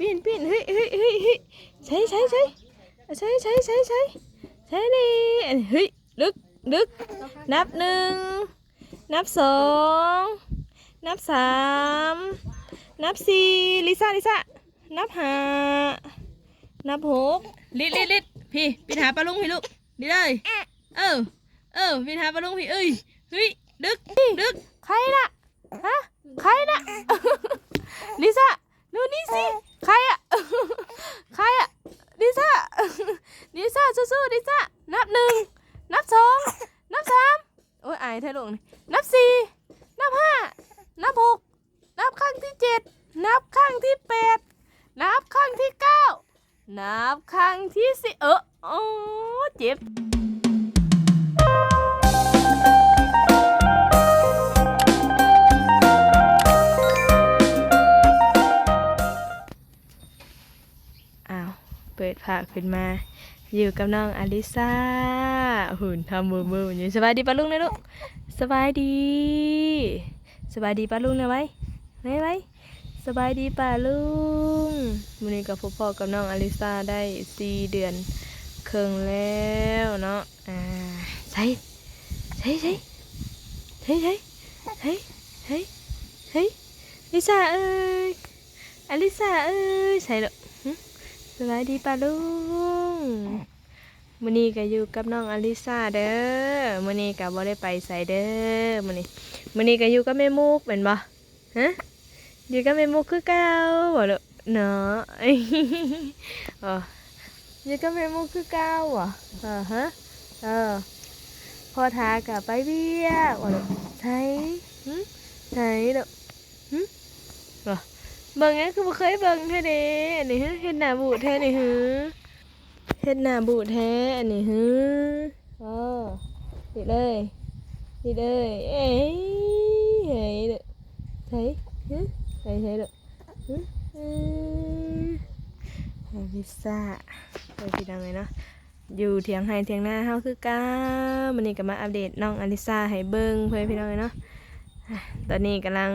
ปีนปีนเฮ้ยเฮ้ยเฮ้ยเฮ้ยใช่ใช่ใช่ใช่ใช่ใช่ใช่ใช่เลยอันนี้เฮ้ยลึกลึกนับหนึ่งนับสองนับสามนับสี่ลิซ่าลิซ่านับห้านับหกลิดลิดลิดพี่พี่หาปลาลุงพี่ลูกดีเลยเออเออพี่หาปลาลุงพี่เอ้ยเฮ้ยดึกดึกใครน่ะฮะใครน่ะลิซ่าดูนี่สิ ดผ่าขึ้นมา อยู่กับน้องอลิซาหุ่นทำมือมืออยู่สบายดีปะลุงนะลูกสบายดีสบายดีปะลุงนะไว้ไหนไว้สบายดีป่าลุงวันนี้กับพ่อกับน้องอลิซาได้สี่เดือนครึ่งแล้วเนาะอ่าใช่ใช่ใช่ใช่ใช่เฮ้ยเฮ้ยเฮ้ยลิซาเอ้ยอลิซาเอ้ยใช่หรอ สวัสดีป้าลุงมื้อนี้ก็อยู่กับน้องอลิซาเด้อมื้อนี้ก็บ่ได้ไปไสเด้อมื้อนี้มื้อนี้ก็อยู่กับแม่มุกเป็นบ่ฮะอยู่กับแม่มุกคือเก่าบ่ลูกเนาะอออยู่กับแม่มุกคือเก่าบ่เออฮะเออพอทาก็ไปเบียบ่ลูกใช่หึใช่ลูก เบิ่งงั้นคือบ่เคยเบิ่งแท้เด้อันนี้ฮะเฮ็ดหน้าบูดแท้นี่ฮือเฮ็ดหน้าบูดแท้อันนี้ฮืออ๋อดิเลยดิเลยเอ้ยเฮ้ยเด้อใช่ฮะใช่ใช่เด้อฮึอืมให้พิซซ่าไปพี่ดังเลยเนาะอยู่เถียงไห้เถียงหน้าเฮาคือก้าวันนี้ก็มาอัปเดตน้องอลิซาให้เบิ่งเพื่อนพี่น้องเนาะอะตอนนี้กำลัง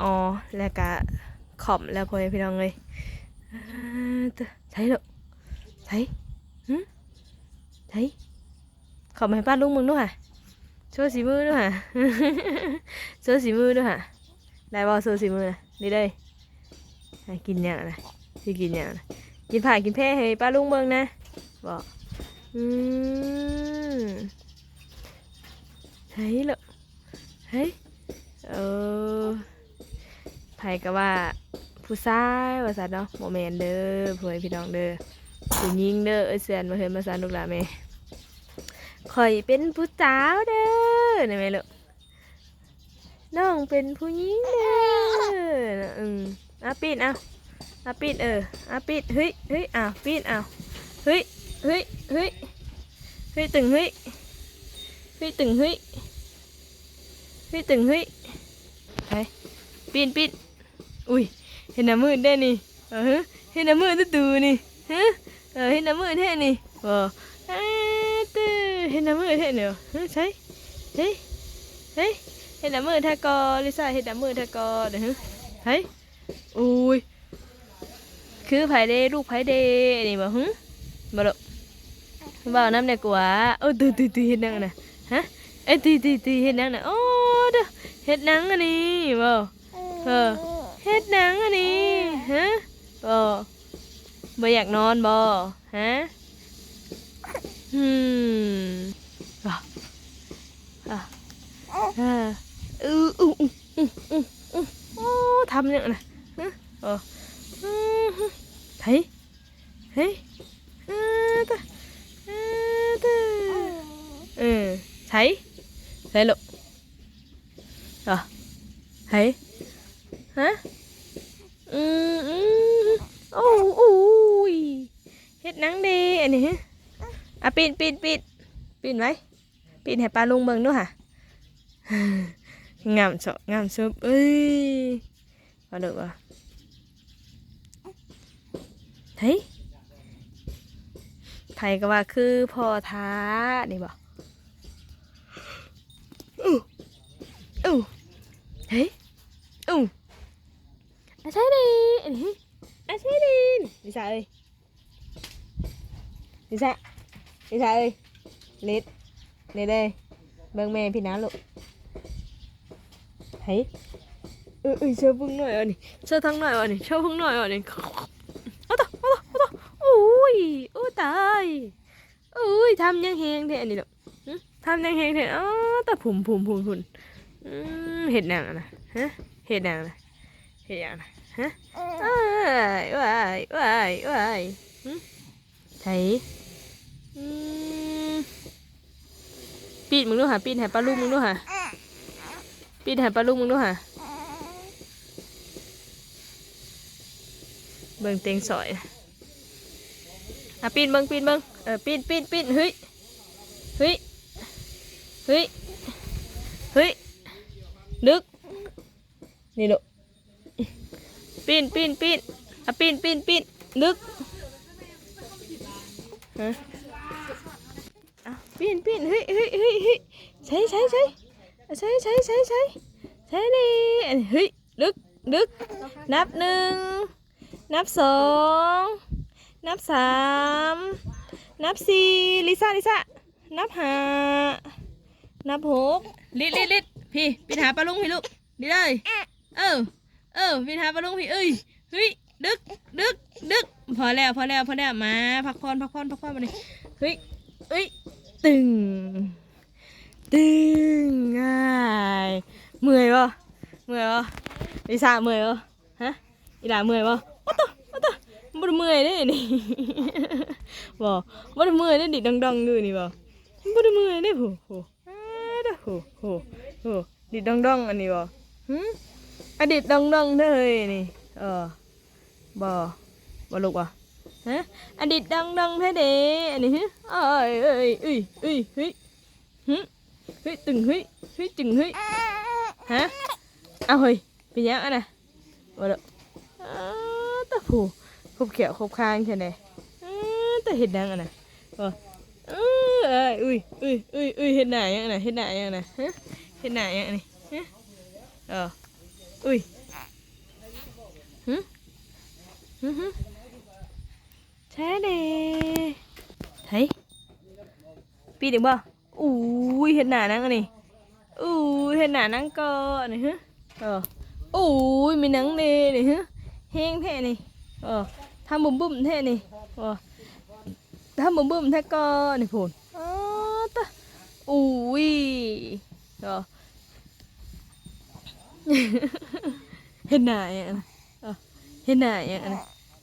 อ๋อแล้วก็ขอบแล้วพอพี่น้องเลยใช่หรอใช่หึใช่ขอบให้ป้าลุงมึงด้วยค่ะโชว์สีมือด้วยค่ะโชว์สีมือด้วยค่ะได้บ่โชว์สีมือนะนี่เลยกินอย่างนะที่กินอย่างนะกินผ่ากินแพ้ให้ป้าลุงเบิ่งนะบอกอืมใช่หรอเฮ้ยเออ ไผก็ว่าผู้ชายว่าซั่นเนาะบ่แม่นเด้อพ่อพี่น้องเด้อผู้หญิงเด้อเอ้ยเสียนมาเฮ็ดมาซั่นลูกหลานแม่ข่อยเป็นผู้สาวเด้อนี่แม่ลูกน้องเป็นผู้หญิงเด้ออืมอะปิดเอาอะปิดเอออะปิดเฮ้ยเฮ้ยอ้าวปิดอ้าเฮ้ยเฮ้ยเฮ้ยเฮ้ยตึงเฮ้ยเฮ้ยตึงเฮ้ยเฮ้ยตึงเฮ้ยไปปีนปีน อุ้ยเห็นหน้ามืดได้นี่เออเห็นหน้ามืดตัวตูนี่ฮะเออเห็นหน้ามืดแท้นี่บ่เอ้ยตื้อเห็นหน้ามืดแท้เนี่ยฮะใช่เฮ้ยเฮ้ยเห็นหน้ามืดแท้กอลิซ่าเห็นหน้ามืดแท้กอเด้อฮะเฮ้ยอุ้ยคือไผเดลูกไผเดนี่บ่หึบ่ดอกบ่น้ำได้กว่าโอ้ตื้อตื้อตื้อเฮ็ดหนังน่ะฮะเอ้ยตื้อตื้อตื้อเฮ็ดหนังน่ะโอ้เด้อเฮ็ดหนังอันนี้บ่เออ เฮ็ดหนังอันนี้ฮะบ่บ่อยากนอนบ่ฮะอืมอะอะอะอืออู้อู้อู้อู้อู้โอ้ทำเนี่ยนะฮะเอออือฮึเฮ้ยเฮ้ยเออตะเออตะเออใช่ใช่ลูกอะเฮ้ยฮะ อืมอืมโอ้โอ้ยเฮ็ดนังดีอันนี้อะปิดปิดปิดปิดไว้ปิดให้ปลาลุงเบิ่งด้วยค่ะงามสาะงามซุบเอ้ยมาดูว่าเฮ้ยไผก็ว่าคือพ่อท้านี่บ่อู้อู้เฮ้ย อู้อะใช่ดิอันนี้ลิซ่าเอ้ยลิซ่าลิซ่าเอ้ยลิดเลิดเอ้ยเบิ่งแม่พี่น้าลูกเฮ้ยเออเออเชื่อพึ่งหน่อยอะนี่เชื่อทั้งหน่อยอะนี่เชื่อพึ่งหน่อยอะนี่เอาต่อเอาต่อเอาต่อโอ้ยโอ้ตายโอ้ยทำยังแหงแท้อันนี้ลูกทำยังแหงแท้อ๋อแต่ผุ่มผุ่มผุ่มผุ่มเห็ดนังนะฮะเห็ดนังนะเห็ดหยังนะ ฮะว้ายว้ายว้ายว้ายหึไถอืมปีดมึงดูหะปีดใหายปลาลูกมึงดูหะปีดใหายปลาลูกมึงดูหะเบิ่งเตียงสอยอะปีนเบิ่งปีนเบิ่งเออปีนปีนปีนเฮ้ยเฮ้ยเฮ้ยเฮ้ยนึกนี่ลูก ปีนปีนปีนอะปีนปีนปีนลึกฮะอะปีนปีนเฮ้ยเฮ้ยเฮ้ยเฮ้ยใช่ใช่ใช่อะใช่ใช่ใช่ใช่ใช่ดิอันเฮ้ยลึกลึกนับหนึ่งนับสองนับสามนับสี่ลิซ่าลิซ่านับห้านับหกลิดลิดลิดพี่ปีนหาปลาลุงพี่ลูกดีเลยเออ เออพี่ท้าปลาลุงพี่เอ้ยเฮ้ยดึกดึกดึกพอแล้วพอแล้วพอแล้วมาพักผ่อนพักผ่อนพักผ่อนมาเลยเฮ้ยเอ้ยตึง ตึงง่ายเมื่อยปะเมื่อยปะลิซ่าเมื่อยปะฮะอีหลาเมื่อยปะโอ้ตวโอ้ตวบ่ได้เมื่อยเด้นี่บ่บ่ได้เมื่อยเด้ดิดองๆอยู่นี่บ่บ่ได้เมื่อยเด้โหโหอ้าโหโหโหดิดองๆอันนี้บ่หึ อดีตดองดองๆเด้อเฮ้ยนี่ เออบ่บ่ลูกว่ะฮะอดีตดองดองๆแท้เด้อันนี้ฮะเอ้ยเอ้ยเอ้ยเอ้ยเฮ้ยหึเฮ้ยตึงเฮ้ยเฮ้ยตึงเฮ้ยฮะเอาเฮ้ยเป็นยังอันน่ะบ่ลูกอ้าตะผูคบเขียวคบคางแค่ไหนอ้าตะเห็ดดังอันน่ะบ่เอ้ยเอ้ยอุ้ยอุ้ยอุ้ยอุ้ยเห็ดหน้ายังอันน่ะเห็ดหน้ายังอันน่ะฮะเห็ดหน้ายังอันนี้ฮะเออ อุ้ยหึหึหึแท้เดเฮ้ยปีดึงบ่อุ้ยเห็นหน้านังอันนี้อุ้ยเห็นหน้านังก็อันนี้ฮะเอออุ้ยมีหนังเดนี่ฮะแห้งแท้นี่เออทำบุ้มบุ้มแท้นี่เออทำบุ้มบุ้มแท้ก็นี่พูนอ๋อตะอุ้ยเออ เห็นหน้าอย่างนั้นเออเห็นหน้าอย่างนั้น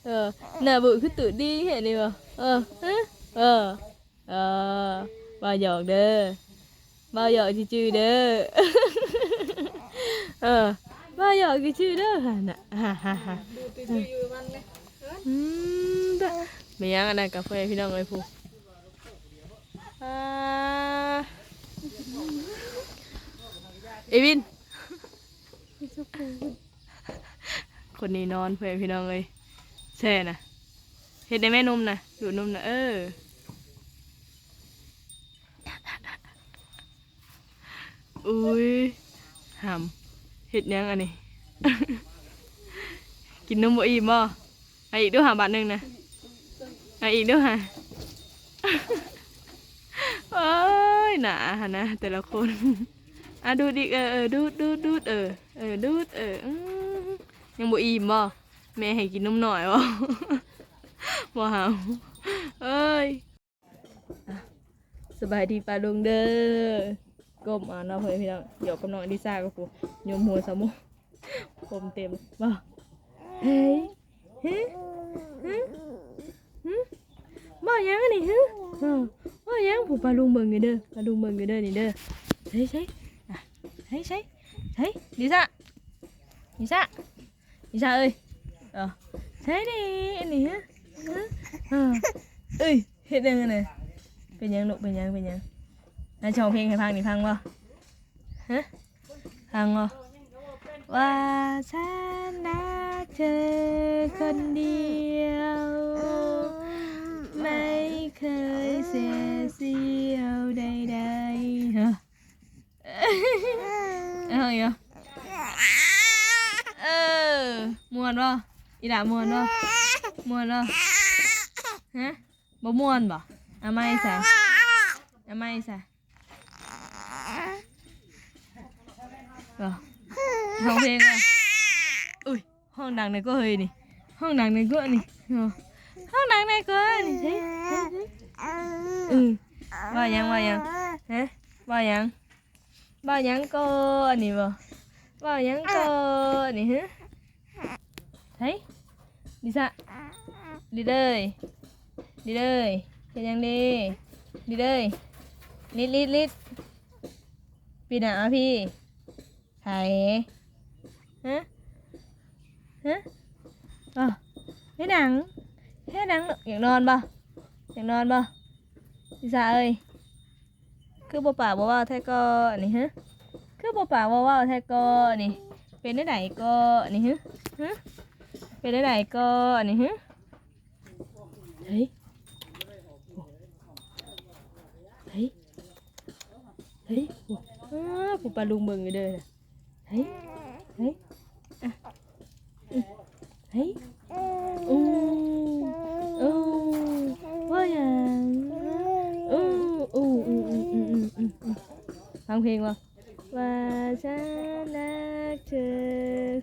เออหน้าบึคือตื่นดีเห็นนี่บ่เออฮะเออ คนนี้นอนเพื่อนพี่น้องเลยแช่นะเห็ดในแม่นมนะดูนมนะเอออุ้ยหำเห็ดยังอันนี้ กินนมบ่อิ่มบ่ไออีกด้วยหาบาทหนึ่งนะไออีกด้วยหาโอ้ยหนาหะนะแต่ละคนอะดูดอีกเออเออดูดดูดดูดเออเออดูดเออ ยังบ่อิ่มบ่แม่ให้กินนมหน่อยบ่บ่หาวเอ้ยสบายดีปลาลุงเด้อก้มอ่านเนาะเพื่อนพี่น้องเดี๋ยวกับน้องอลิซ่าก็ปูโยมหัวสมุผมเต็มบ่เฮ้ยเฮ้ยฮะฮะบ่ยังอันนี่ฮะเออบ่ยังผู้ปลาลุงเบิ่งอยู่เด้อปลาลุงเบิ่งอยู่เด้อนี่เด้อใช่ใช่ใช่ใช่ใช่ลิซ่าลิซ่า ลิซ่าเอ้ยเออใช่ดิอันนี้ฮะเออเอ้ยเฮ็ดยังไงเนี่ยเป็นยังลูกเป็นยังเป็นยังน่าชอบเพลงให้พังนี่พังบ่ฮะพังบ่ว่าฉันรักเธอคนเดียว ไม่เคยเสียเสียวใดๆฮะ เอาอีกเหรอเออมวนบ่อีหลามวนบ่ม่วนเหรอฮะบ่ม่วนบ่เอาไม่ซะเอาไม่ซะบ่ห้องเพลงอะอุ้ยห้องดังไหนก็เฮยนี่ห้องดังไหนก็นี่อ๋อห้องดังไหนก็นี่ใช่ใช่ใช่อืมว่าหยังว่าหยังฮะว่าหยังว่าหยังก็นี่บ่ว่าหยังก็นี่ฮะเฮ้ย ดิซะดีเลยดีเลยเฮ็ดหยังดีดีเลยลิดลิดลิดปีหนาพี่ไผฮะฮะอ๋อเฮ็ดหนังเฮ็ดหนังอยากนอนบ่อยากนอนบ่ดิซะเอ้ยคือบ่ปาบ่เว้าแท้ก็นี่ฮะคือบ่ปาบ่เว้าแท้ก็นี่เป็นได้ไหนก็นี่ฮะฮะ เปได้ไหนก็นี่ฮะเฮ้ยเฮ้ยเฮ้ยอ้าปูปลาลุงเบิ่งอยู่เด้อน่ะเฮ้ยเฮ้ยอะเฮ้ยอู้อู้ว่าอย่างอู้อู้อู้อู้อู้อู้ฟังเพลงวะว่าฉันรักเธอ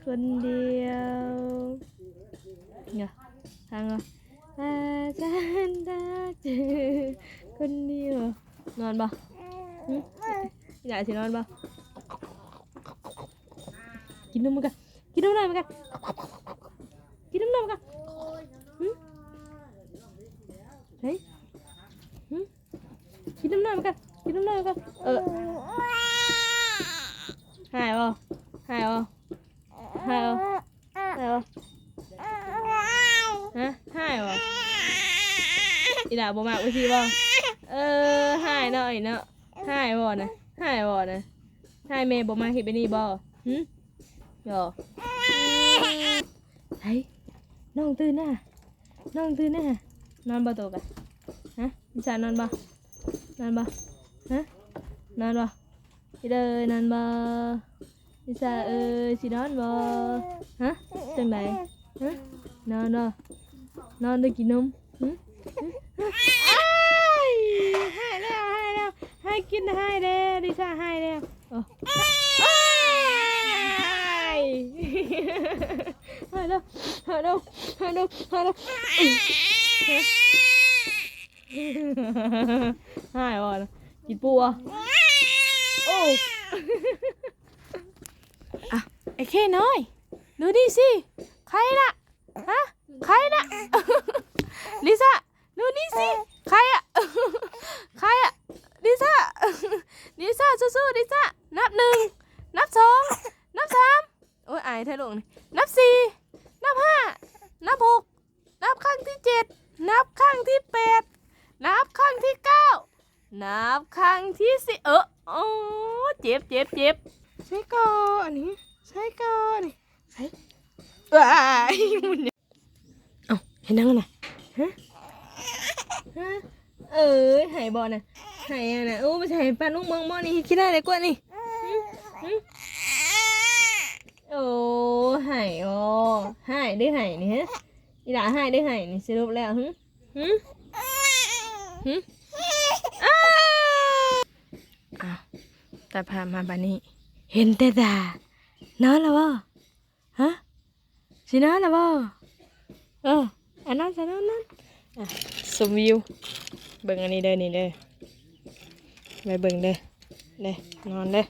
คนเดียว อนบ่หึอยากสินอนบ่กินนมมันกันกินนมหน่อยมันกันกินนมหน่อยมันกันเฮ้ยกินนมหน่อยมันกันกินนมหน่อยมันกันเออหายบ่หายบ่หายบ่หายบ่ฮะหายบ่อีดาบ่มากวิธีบ่ายเนาะอีเนาะหายบ่นะหายบ่นะหายแม่บ่มาเฮ็ดไปนี่บ่หึบ่เฮ้ยน้องตื่นน่ะน้องตื่นน่ะนอนบ่โตกันฮะมิชานอนบ่นอนบ่ฮะนอนบ่พี่เดินนั่นบ่นิสาเอ้ยสินอนบ่ฮะจังไดฮะนอนบ่นอนได้กินนมหึ ยให้แล้วให้แล้วให้กินให้แล้วดิซ่าให้แล้วโอ้อ้ายให้แล้วให้แล้วให้แล้วให้แล้วให้บ่นะกินปูอะโอ้อะไอ้แค่น้อย ดูดิสิ ใครล่ะ ฮะ ใครล่ะ ลิซ่าดูนี่สิ ใครอะ ใครอะลิซ่าลิซ่าสู้ๆลิซ่า นับหนึ่ง นับสอง นับสามโอ้ยอายเธอลงนี่นับสี่นับห้า นับหก นับครั้งที่เจ็ด นับครั้งที่แปด นับครั้งที่เก้า นับครั้งที่สิเออโอ้เจ็บเจ็บเจ็บใช่ก่อนนี่ใช่ก่อนนี่ใช่ว้ายมุนเนี่ยเอ้าเห็นนั่งน่ะฮะ ฮะเออหายบอลน่ะหายอะนะโอ้ไม่ใช่ปลาลูกมองมอนี่คิดได้เลยกว่านี่หึหึโอ้หายอ๋อหายได้หายนี่ฮะอีหลาหายได้หายนี่สรุปแล้วหึหึหึอ้าวอ้าวแต่พามาบานี้ เห็นแต่ตานอนแล้วบ่ฮะสินอนแล้วบ่เอออันนั้นสินอนนั่นอะ มวิว เบิ่งอันนี้เด้อนี่เด้อไปเบิ่งเด้อเด้อนอนเด้อ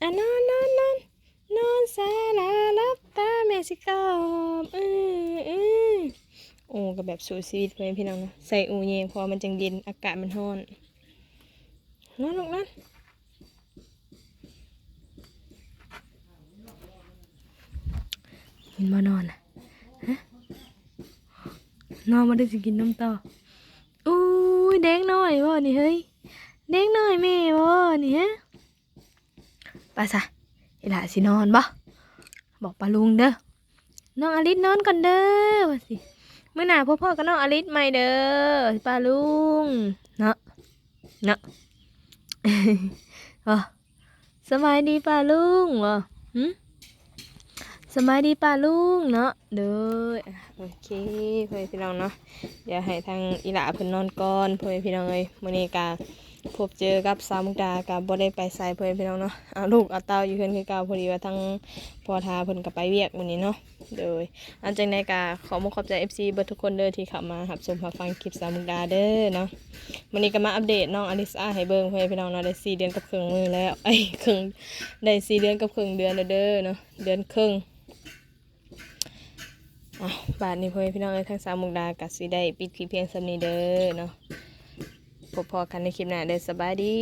อะนอนนอนนอนนอนซาลาลับตาแม่สิกอมอืออือโอ้ก็แบบสู้ชีวิตเลยพี่น้องนะใส่อูเยงพอมันจังเย็นอากาศมันร้อนนอนลงนั่นกินมานอนอะ นอนมาได้สิกินน้ำต่ออุ้ยแดงน้อยวะนี่เฮ้ยแดงน้อยแม่วะนี่ฮะไปซะอีหล่าสินอนบ่บอกปาลุงเด้อน้องอลิศนอนก่อนเด้อว่าสิเมื่อหน้าพ่อพ่อกับน้องอลิสใหม่เด้อป้าลุงเนาะเนาะวะสบายดีป้าลุงวะหึ สบายดีป้าลุงเนาะเด้อโอเคเพื่อนพี่น้องเนาะเดี๋ยวให้ทางอีหลาเพิ่นนอนก่อนเพื่อนพี่น้องเอ้ยมื้อนี้กาพบเจอกับสาวมุกดากับบ่ได้ไปไสเพื่อนพี่น้องเนาะเอาลูกเอาเต้าอยู่เพิ่นคือเก่าพอดีว่าทางพ่อทาเพิ่นก็ไปเวียกมื้อนี้เนาะเด้ออันจังได๋ก็ขอมุกขอบใจ FC เบิดทุกคนเด้อที่เข้ามารับชมรับฟังคลิปสาวมุกดาเด้อเนาะมื้อนี้ก็มาอัปเดตน้องอลิซาให้เบิ่งเพื่อนพี่น้องเนาะได้สี่เดือนกับครึ่งมือแล้วไอ้ครึ่งได้สี่เดือนกับครึ่งเดือนแล้วเด้อเนาะเดือนครึ่ง บาทนี้เพื่อนพี่น้องเอ้ยทั้งสามมุกดากัสีได้ปิดคลิปเพียงสำนีเด้อเนาะพบพอกันในคลิปหน้าเด้อสบายดี